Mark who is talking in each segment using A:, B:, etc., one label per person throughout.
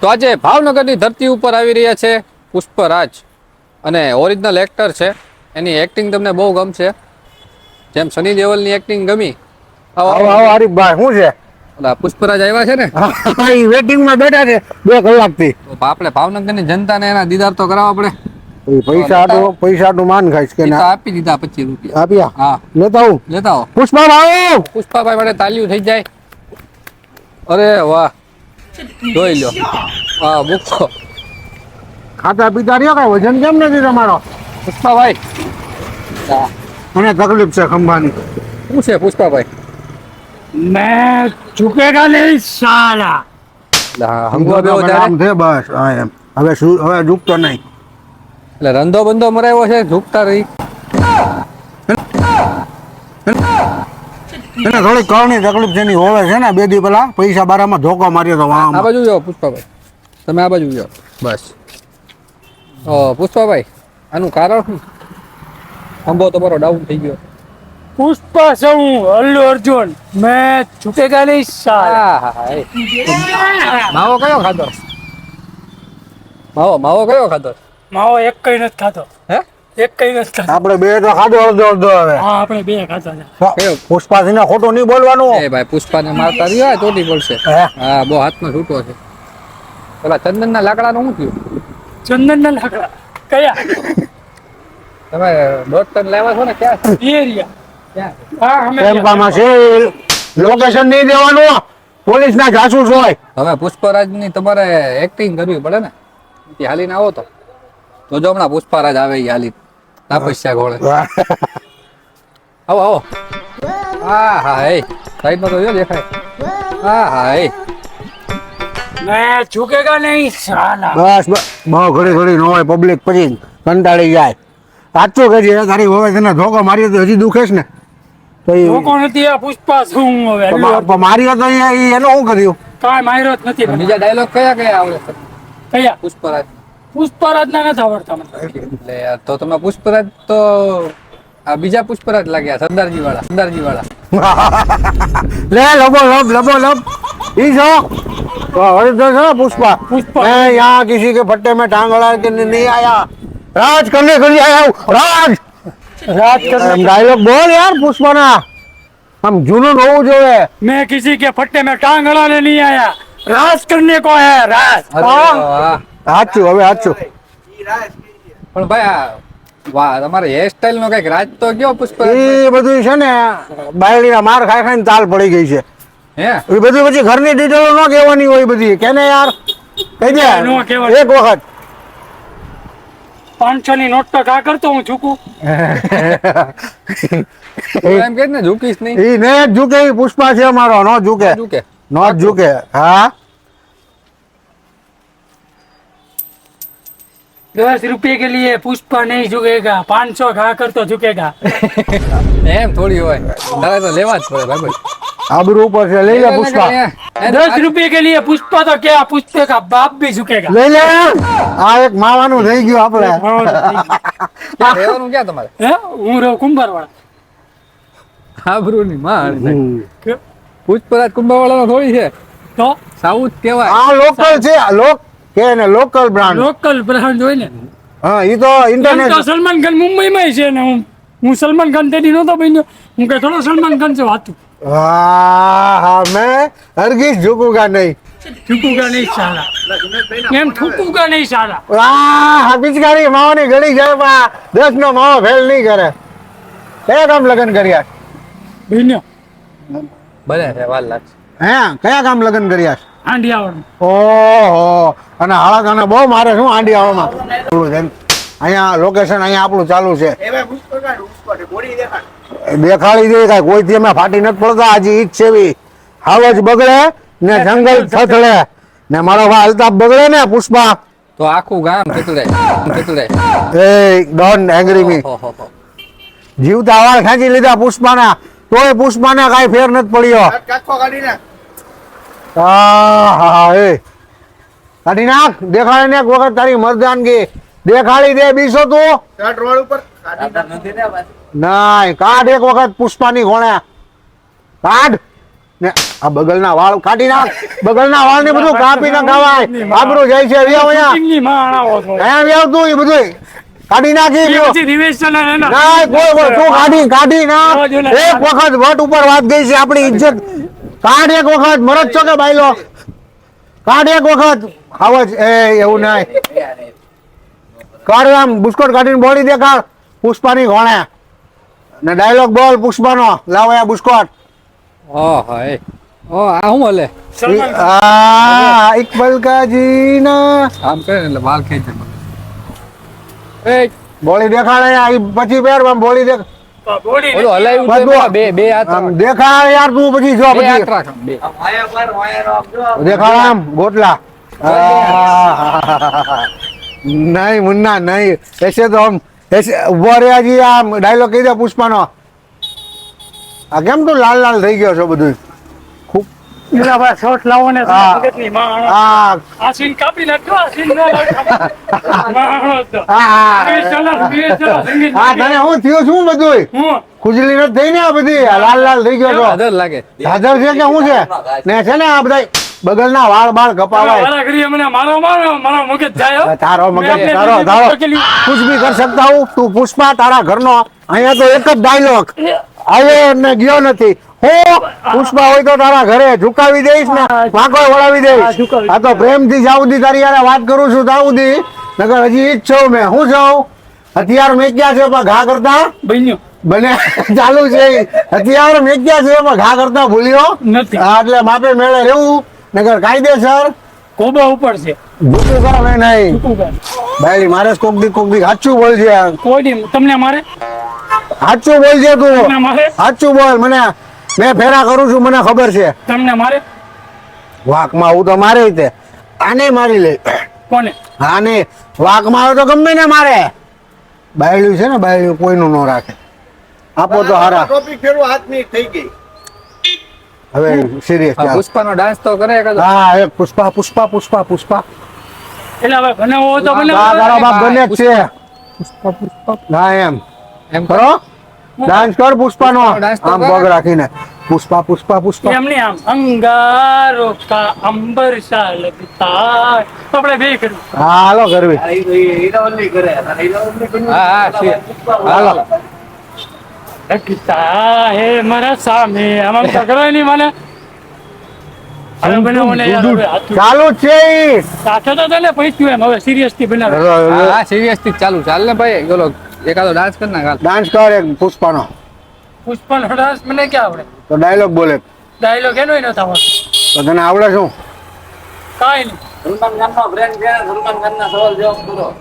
A: તો આજે ભાવનગરની ધરતી ઉપર આવી રહ્યા છે પુષ્પરાજ. અને ઓરિજિનલ એક્ટર છે. એની એક્ટિંગ તમને બહુ ગમશે. જેમ સની દેવલની એક્ટિંગ ગમી આવો
B: આવો આવો હરીફભાઈ શું છે?
A: ઓલા પુષ્પરાજ આવ્યા છે ને?
B: એ વેટિંગમાં બેઠા છે બે કલાકથી.
A: આપણે ભાવનગરની જનતાને એના દીદાર તો કરાવવા પડે.
B: પૈસા તો પૈસા નું માન ખાઈશ કે ના?
A: આપી દીધા પચીસ રૂપિયા.
B: આપ્યા?
A: હા.
B: લેતા આવું.
A: લેતા આવો.
B: પુષ્પા ભાઈ
A: પુષ્પાભાઈ માટે તાલીઓ થઈ જાય. અરે વાહ. જોઈ લો. હા ભૂખો
B: ખાતા પીતા રહ્યો કઈ? વજન કેમ નથી તમારો?
A: પુષ્પાભાઈ.
B: મને તકલીફ છે ખંભાની.
A: શું છે પુષ્પાભાઈ? મેં ચૂકેગા નહીં સારા
B: હંગો છે બસ હા એમ. હવે શું હવે
A: એટલે રંધો બંધો મરાયો છે ઝૂકતા રહી.
B: એને થોડી કળની તકલીફ છે ની હોવે છે ને બે દી પેલા પૈસા બારામાં ધોકો માર્યો તો
A: આ બાજુ જાઓ પુષ્પાભાઈ. તમે આ બાજુ જાઓ બસ. પુષ્પાભાઈ આનું કારણ? શું અંબો તમારો ડાઉન થઈ ગયો.
C: પુષ્પા સૌ અલ્લુ અર્જુન
A: મેં છૂટેગા નહીં સારા માવો કયો ખાધો? માવો માવો કયો ખાધો?
C: માવો એક કઈ નથી
A: ખાધો.
C: એક કઈ નથી
B: આપણે બે તો ખાધો અડધો અડધો હવે.
C: હા આપણે બે ખાધા છે.
A: પુષ્પાજી
B: ને ખોટું નહીં બોલવાનું?
A: એ ભાઈ પુષ્પાને મારતા રહ્યો તો નહીં
B: બોલશે.
A: હા? બહુ હાથમાં છૂટો છે. પેલા ચંદનના લાકડાનું શું થયું?
C: ચંદન ના લાકડા. કયા?
A: તમે દોઢ ટન લેવા છો ને ક્યાં?
C: એ રહ્યા
A: ક્યાં
B: છે લોકેશન નહીં દેવાનું. પોલીસ ના જાસૂસ હોય.
A: હવે પુષ્પરાજની તમારે એક્ટિંગ કરવી પડે ને. એ હાલીને આવો તો. તો જો હમણાં પુષ્પરાજ આવે હાલી તાપસ્યા ગોળે. આવો આવો. હા હા તો દેખાય. હા હા એ.
B: મેં ચૂકેગા બહુ ઘડી ઘડી નો હોય પબ્લિક પછી કંટાળી જાય. સાચું કહેજે તારી હવે તને ધોકો મારી તો હજી દુખે ને. તો
C: ધોકો નથી પુષ્પા શું હવે?
B: મારી તો એનો શું કર્યું?
C: કાંઈ માર્યો નથી.
A: બીજા ડાયલોગ કયા કયા આવડે
C: કયા?
A: પુષ્પરાજ.
C: પુષ્પરાજના નથી આવડતા
A: એટલે તો તમે પુષ્પરાજ તો આ બીજા પુષ્પરાજ લાગ્યા સરદારજી વાળા સરદારજી વાળા
B: લે લબો લબ લબો લબ. ઈ જો हरिद्वार है पुष्पा
C: पुष्पा
B: मैं यहाँ किसी के फट्टे में टांग अड़ा के नहीं आया राज करने के लिए आया हूँ राज
C: राज करने
B: डायलॉग बोल यार पुष्पा ना हम जुनून हो जो है
C: मैं किसी के फट्टे में टांग अड़ाने नहीं आया राज करने को है राज
B: સાચું હવે સાચું
A: પણ ભાઈ આ વાહ તમારે હેર સ્ટાઈલ નો કંઈક રાજ તો કયો પુષ્પ
B: એ બધું છે ને બાયડીના માર ખાઈ ખાઈને તાલ પડી ગઈ છે.
A: હે?
B: એ બધું પછી ઘરની ડિટેલો ન કહેવાની હોય બધી. કેને યાર? કહી દે એક વખત.
C: પાંચસો ની નોટ તો કા કરતો હું ઝૂકું?
A: એમ કે ને ઝૂકીશ નહીં.
B: એ ને ઝૂકે પુષ્પા છે અમારો નો ઝૂકે.
A: ઝૂકે.
B: નો ઝૂકે. હા?
C: दस रुपए के लिए पुष्पा नहीं झुकेगा पाँच सौ खा कर तो झुकेगा
A: એમ થોડી હોય તારે તો લેવા જ પડે ભાઈ
B: આબરૂ ઉપર છે લઈ લે પુષ્પા
C: दस रुपए के लिए पुष्पा तो क्या पुष्पा का बाप भी झुकेगा
B: લઈ લે આ એક માવાનું થઈ ગયું આપણે
A: રહેવાનું ક્યાં તમારે
C: હે? હું રહું કુંભાર વાળા
A: આબરૂ ની માં
B: હમ.
A: પુષ્પરાજ કુંભાવાળાનો થોડી છે
C: તો
A: સાઉથ કહેવાય
B: આ લોકલ છે આ લોક કે ને લોકલ બ્રાન્ડ
C: લોકલ બ્રાન્ડ હોય ને.
B: હા એ તો ઇન્ટરનેશનલ
C: સલમાન ખાન મુંબઈ માં છે ને હું. હું સલમાન ખાન તેની નહોતો બન્યો. હું કે થોડો સલમાન ખાન છે વાતું
B: હા હા મેં હરગીઝ ઝુકુગા નહીં.
C: ઝુકુગા નહીં સારા એમ ઠુકુગા નહીં સારા
B: આ હા પિચકારી માવાની ગળી જાય પા દસ નો માવો ફેલ નહીં કરે. કયા કામ લગ્ન કર્યા
C: બન્યો.
A: બને છે વાલ લાગશે.
B: હે કયા કામ લગ્ન કર્યા
C: આંડિયાવાળું.
B: ઓહો અને હાળા બહુ મારે શું આંડી આવવામાં અહીંયા લોકેશન અહીંયા આપણું ચાલુ છે. દેખાડી દે કાંઈ કોઈથી અમે ફાટી નથી પડતા હજી ઈજ જ છે બી હાવજ બગડે ને જંગલ થથડે ને મારો ભાઈ અલ્તાફ બગડે ને પુષ્પા.
A: તો આખું ગામ થથડે થથડે
B: એ ડોન એંગ્રી મી જીવતા વાળ ખેંચી લીધા પુષ્પાના તોય પુષ્પાને કાંઈ ફેર નથી પડ્યો. હા હા એ. કાઢી નાખ દેખાડે ને વખત તારી મરદાનગી. દેખાડી દે બીસો તું. નાય કાઢ એક વખત પુષ્પાની ઘોડે કાઢ. ને આ બગલના વાળ કાઢી નાખ. બગલના વાળ ને બધું કાપી ના ખાવાય. આબરું જાય છે વ્યાવ અહીંયા. વ્યાવ તું એ બધું કાઢી નાખી. ના કોઈ કોઈ તું કાઢી કાઢી નાખ. એક વખત વટ ઉપર વાત ગઈ છે આપણી ઇજ્જત. કાઢ એક વખત મરદ છો કે બાયલો? કાઢ એક વખત. આવો જ એ એવું નહીં. કાઢ આમ બુસ્કોટ કાઢીને બોડી દેખાડ પુષ્પાની ઘોણે ને ડાયલોગ બોલ પુષ્પાનો. લાવો આ બુસ્કોટ.
A: ઓ હાય. ઓ આ હું
C: ઓલે
B: આ ઇકબલ કાજી ના
A: આમ કરે એટલે વાલ ખેંચે એ
B: બોડી દેખાડે આ પછી પેર આમ બોડી દેખ
C: બોડી
A: ઓલો હલાયું તો
B: બધું
A: એમાં બે બે હાથ
B: આમ યાર તું પછી જો પછી.
A: રાખ
B: આમ ગોટલા. આહ. નહીં મુન્ના નહીં. એસે તો આમ એસે ઊભો રહ્યા જી આમ ડાયલોગ કહી દે પુષ્પાનો. આ કેમ તું લાલ લાલ થઈ ગયો છો બધું
C: લાવો ને મગજની
B: આ
C: સીન કાપી નાખજો આ સીન ન
B: તને હું થયું શું બધું ખુજલી નથી થઈ ને આ બધી લાલ લાલ થઈ ગયો છો
A: લાગે.
B: દાદર છે કે શું છે? ને છે ને આ બધા બગલના વાળ બાળ કપાવાય.
C: મારો મારો મારો મગજ જાય હો.
B: તારો મગજ તારો તારો કુછ ભી કર સકતા હું. તું પુષ્પા તારા ઘરનો. અહીંયા તો એક જ ડાયલોગ આવ્યો ને ગયો નથી. હું પુષ્પા હોય તો તારા ઘરે ઝુકાવી દઈશ ને વાંકો વળાવી દઈશ. આ તો પ્રેમથી જાઉદી તારી યારે વાત કરું છું તાઉદી નગર હજી ઈ જ છું મેં. હું છું હથિયાર મેક્યા છે પણ ઘા કરતા?
C: બન્યું.
B: બને. ચાલુ છે. હથિયાર મેક્યા છે પણ ઘા કરતા ભૂલ્યો?
C: નથી.
B: એટલે માપે મેળે રહેવું. નગર કાયદેસર.
C: કોબા ઉપર છે.
B: ભૂતું કરો મેં નહીં ભાઈ મારે કોક દી કોક દી સાચું બોલજે
C: કોઈ તમને મારે?
B: સાચું બોલજે તું. સાચું બોલ. મને મેં ફેરા કરું છું મને ખબર છે.
C: તમને મારે?
B: વાકમાં આવું તો મારે તે. આને મારી લે.
C: કોને?
B: આને વાકમાં આવે તો ગમે ને મારે. બાયડ્યું છે ને બાયડ્યું કોઈનું ન રાખે. આપો તો હારા.
D: ટોપિક ફેરવો હાથની થઈ ગઈ.
B: હવે સિરિયસ
A: પુષ્પા પુષ્પાનો ડાન્સ તો કરે
B: હા એક પુષ્પા પુષ્પા પુષ્પા પુષ્પા.
C: એટલે હવે બનાવો તો બનાવો
B: તારો બાપ બને છે.
A: પુષ્પા પુષ્પા.
B: ના એમ.
A: એમ કરો.
B: ડાન્સ કર
A: પુષ્પા નો
B: આમ પગ રાખીને. પુષ્પા પુષ્પા પુષ્પા.
C: એમ નહીં આમ. અંગારો કા અંબર સા લગતા આપણે બે કરું
B: હા હાલો કરવી
A: હા હા છે.
B: હાલો.
C: લગતા હે મારા સામે. આમ આમ તો કરો નહીં મને.
B: ચાલુ છે ઈ.
C: સાથે તો તને પૈસ્યું એમ હવે સિરિયસથી બનાવે.
A: હા હા. સિરિયસથી ચાલુ. ચાલ ને ભાઈ ઓલો એકાદો ડાન્સ કર ના
B: ડાન્સ કર એક પુષ્પાનો.
C: પુષ્પાનો ડાન્સ મને ક્યાં આવડે?
B: તો ડાયલોગ બોલે.
C: ડાયલોગ એનો એનો નતો
B: તો તને આવડે શું?
C: કાઈ નહીં.
D: સલમાન ખાનનો બ્રેન્ડ છે ને, સલમાન ખાનના સવાલ જવાબ કરો.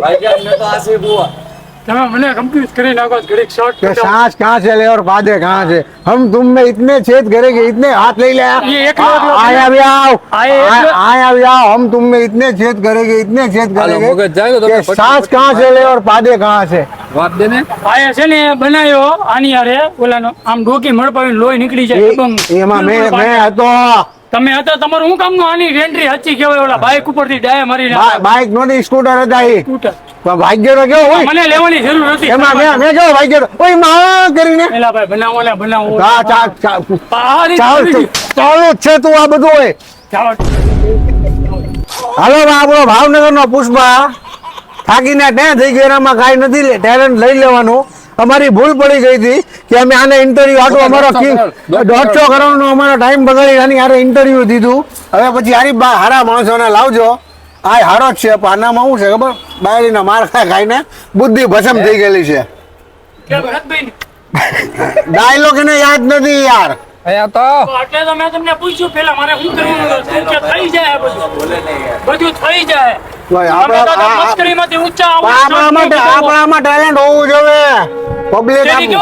D: ભાઈજાન મેં તો આસી હુઆ
C: તમે મને કમ્પ્લીટ કરી નાખો ઘડીક શોર્ટ
B: कि सांस कहाँ से ले और वादे कहाँ से हम तुम में इतने छेद करेंगे इतने हाथ ले ले
C: ये एकलो एकलो
B: आए अभी आओ
C: आए एकलो-
B: आए अभी आओ हम तुम में इतने छेद करेंगे इतने छेद
A: હાલો,
B: करेंगे
A: મગજ જાય તો
B: कि
A: તમે
B: सांस कहाँ से ले और पादे कहाँ से
A: વાત દે ને
C: આયા છે ને બનાવ્યો આની યારે ઓલાનો આમ ડોકી મળપાવીને લોહી નીકળી જાય
B: એ-
C: દબંગ.
B: એમાં મેં
C: બિલકુલ
B: મેં હતો
C: તમે હતા તમારું શું કામનું આની રેન્ટ્રી હચ્ચી કહેવાય ઓલા બાઇક ઉપરથી ડાય મારી
B: બા- બાઇક નહોતી સ્કૂટર હતા એ
C: સ્કૂટર
B: પણ કેવો હોય?
C: મને લેવાની જરૂર હતી
B: એમાં મેં મેં કેવો ભાગ્ય ઓયમાં કરીને.
C: પેલા ભાઈ બનાવો ને બનાવો.
B: ચા ચા ચા
C: આ રીતે
B: ચાલ. ચાલુ છે તું આ બધું હોય
C: ચાલો.
B: હાલો આપણો ભાવનગર નો પુષ્પા થાકીને ત્યાં થઈ ગયો એનામાં કાંઈ નથી લે- ટેલેન્ટ લઈ લેવાનું. અમારી ભૂલ પડી ગઈ હતી કે અમે આને ઇન્ટરવ્યુ આટલું અમારો
A: દોઢસો
B: કરોડનો અમારો ટાઈમ બગાડી આની આરે ઇન્ટરવ્યુ દીધું. હવે પછી હારી બા હારા માણસોને લાવજો. આ હારો જ છે પણ આનામાં શું છે ખબર? બાયડીના માર ખાઈ ખાઈને બુદ્ધિ ભસમ થઈ ગયેલી છે? ડાયલોગ એને યાદ નથી યાર.
A: અહીંયા તો.
C: તો એટલે તો મેં તમને પૂછ્યું પેલા મારે શું કરવાનું? કે થઈ જાય બધું. બધું થઈ જાય.
B: પબ્લિક
C: તેની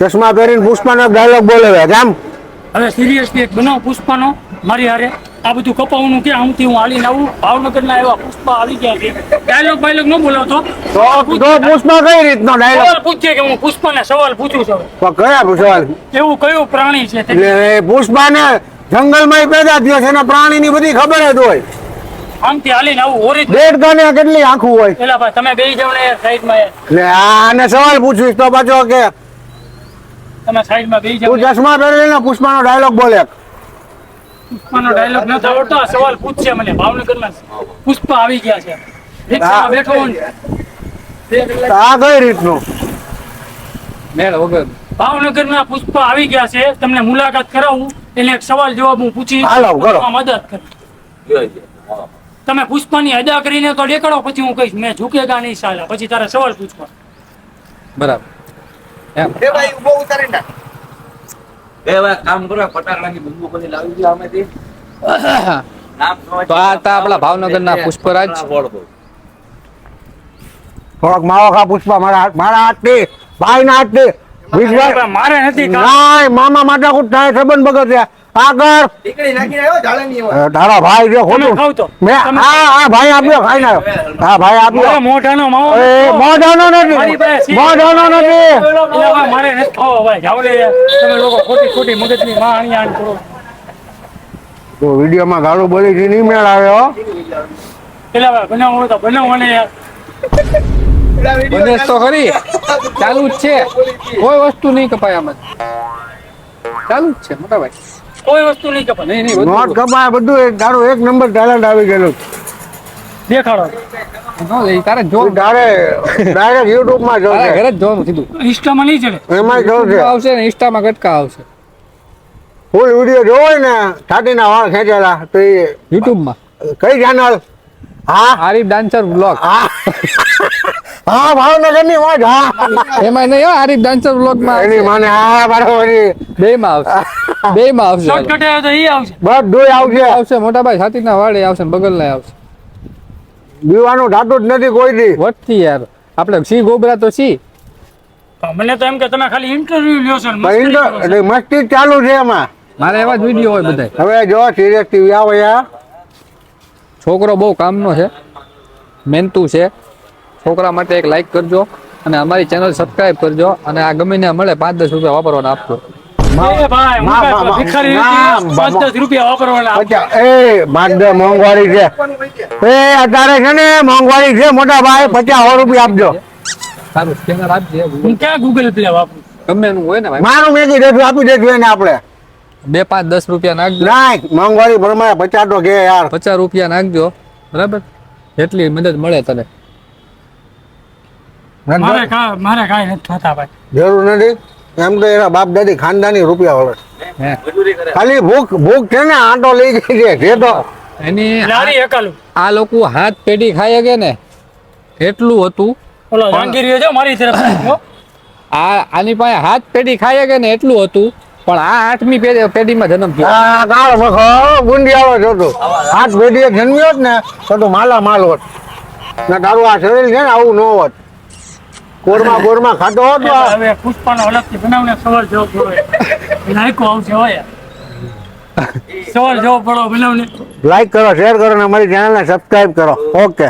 B: ચશ્મા પહેરીને પુષ્પાનો ડાયલોગ બોલે છે કેમ?
C: હવે સિરિયસલી એક બનાવ પુષ્પાનો મારી હારે. આ બધું કપાવાનું કે આમથી હું હાલીને આવું. ભાવનગરના એવા પુષ્પા આવી ગયા છે. ડાયલોગ બાયલોગ ન બોલાવતો.
B: તો તો પુષ્પા કઈ રીતનો ડાયલોગ
C: પૂછે કે હું પુષ્પાને સવાલ પૂછું છું
B: કયા સવાલ
C: એવું કયું પ્રાણી છે તે?
B: એ પુષ્પાને જંગલમાં પેદા થયો છે એના પ્રાણીની બધી ખબર જ હોય.
C: આમથી હાલીને આવું. ઓરિજિનલ
B: દેડ કાને કેટલી આંખું હોય?
C: ભાઈ તમે બે જાવ ને સાઈડમાં
B: આને સવાલ પૂછવીશ તો પાછો કે
C: તમે સાઈડમાં બેસી જાવ
B: તું ચશ્મા પહેરી ને પુષ્પાનો ડાયલોગ બોલે.
C: પુષ્પાનો ડાયલોગ ન આવડતો. આ સવાલ પૂછશે મને. ભાવનગરમાં પુષ્પા આવી ગયા છે. રિક્ષામાં બેઠો
B: તો આ કઈ રીતનું?
A: મેળ વગર.
C: ભાવનગરના પુષ્પા આવી ગયા છે. તમને મુલાકાત કરાવું. એટલે એક સવાલ જવાબ હું પૂછી
B: હાલો, કરો.
C: મદદ કર. તમે પુષ્પાની અદા કરીને તો દેખાડો પછી હું કહીશ મેં ઝૂકેગા નહીં સાલા. પછી તારે સવાલ પૂછવા
A: બરાબર.
D: એ ભાઈ ઊભો ઉતારી નાખ
E: એ હવે કામ કરો ફટાકડાની બંદૂકો ની લાવી દો આમેથી.
A: તો આ હતા આપણા ભાવનગરના પુષ્પરાજ.
B: થોડોક માવો ખા પુષ્પા મારા હાથ મારા હાથથી ભાઈ ના હાથથી વિશ્વાસ
C: મારે નથી
B: મામા માટા કુટ થાય સંબંધ બગડ છે આગળ અ, ભાઈ
C: તમે
B: ખોટું
C: આ
B: મેં હા હા ભાઈ આપ્યો ખાઈ ના હા ભાઈ આપ્યો
C: મોઢાનો માવો
B: એ મોઢાનો નથી મોઢાનો નથી
C: એટલે મારે નથી ખાવો ભાઈ જાવ લે તમે લોકો ખોટી ખોટી મગજની માં આણી આણ કરો
B: તો વિડીયોમાં ગાળો બોલી છે નહીં મેળ આવ્યો હો
C: એટલે ભાઈ બનાવો તો બનાવો ને યાર
A: બને તો ખરી ચાલુ જ છે કોઈ વસ્તુ નહીં કપાય આમાં ચાલુ જ છે મોટા ભાઈ
C: કોઈ વસ્તુ નહીં કપાય
A: નહીં નહીં
B: નોટ કપાય બધું એક તારો એક નંબર ટેલેન્ટ આવી ગયેલું.
C: દેખાડો.
A: ન લે, તારે જો
B: તું ડાયરેક્ટ યુટ્યુબમાં
A: તારે ઘરે જ જોવાનું કીધું
C: ઇન્સ્ટામાં નહીં ચડે.
B: એમાં જોશે
A: આવશે ને ઇન્સ્ટામાં કટકા આવશે.
B: ફૂલ વીડિયો જોવો ને છાતીના વાળ ખેંચેલા તો એ
A: યુટ્યુબમાં.
B: કઈ ચેનલ હા?
A: આરીફ ડાન્સર બ્લોગ
B: હા. હા ભાવનગરની વાત હા.
A: એમાં નહીં હો, આરીફ ડાન્સર બ્લોગમાં
B: એની માને હા બરાબર.
A: બે માં આવશે. બે માં આવશે.
C: શોર્ટકટ આવે તો એ આવશે.
B: બધું આવશે
A: આવશે મોટા ભાઈ છાતીના વાળે આવશે ને બગલના આવશે.
B: દીવાનું થતું જ નથી કોઈ દી
A: વચ્ચે યાર. આપણે સી ગોબરા તો સી.
C: મને તો એમ કે તમે ખાલી ઇન્ટરવ્યુ લ્યો ને છો.
B: એટલે મસ્તી ચાલુ છે એમાં.
A: મારે એવા જ વીડિયો હોય બધા
B: હવે જો સિરિયસ ટીવી આવે યાર
A: છોકરો બહુ કામનો છે. મહેનતુ છે. છોકરા માટે એક લાઈક કરજો અને અમારી ચેનલ સબસ્ક્રાઈબ કરજો અને આ ગમીને મળે પાંચ દસ રૂપિયા વાપરવાના આપજો.
B: મોંઘવારી છે. એ અત્યારે છે ને મોંઘવારી છે મોટા ભાઈ પચાસ રૂપિયા આપજો.
A: સારું સ્કેનર આપજે
C: હું ક્યાં ગૂગલ પ્લે વાપરું?
A: ગમે એનું હોય ને
B: મારું મેં કીધું આપી દેશું એને આપણે.
A: બે પાંચ દસ રૂપિયા નાખજો.
B: નાખ મોંઘવારી પ્રમાણે પચાસ તો કે યાર.
A: પચાસ રૂપિયા નાખજો. બરાબર? એટલી મદદ મળે તને.
C: મારે કા મારે કાંઈ નથી થતા ભાઈ.
B: જરૂર નથી? એમ તો એના બાપ દાદી ખાનદાની રૂપિયા વળે ખાલી ભૂખ ભૂખ છે ને આટો લઈ ગઈ છે જે તો.
A: એની આ લોકો હાથ પેઢી ખાય કે ને એટલું હતું.
C: ઓલો જાંગીરી જો મારી તરફ
A: આ આની પાસે હાથ પેઢી ખાય કે ને એટલું હતું પણ આ આઠમી પેઢી પેઢીમાં જન્મ થયો.
B: આ કાળ મખો ગુંડિયાળો જોતો હાથ પેઢીએ જન્મ્યો હોત ને તો માલા માલ હોત. ને તારું આ શરીર છે ને આવું ન હોત. કોરમાં કોરમા ખાતો હોત
C: હવે પુષ્પાનો અલગથી બનાવને સવાર જવાબ પડો. નાયકો આવશે હોય. સવાર જવાબ પડો બનાવને.
B: લાઈક કરો શેર કરો અને અમારી ચેનલને સબસ્ક્રાઇબ કરો. ઓકે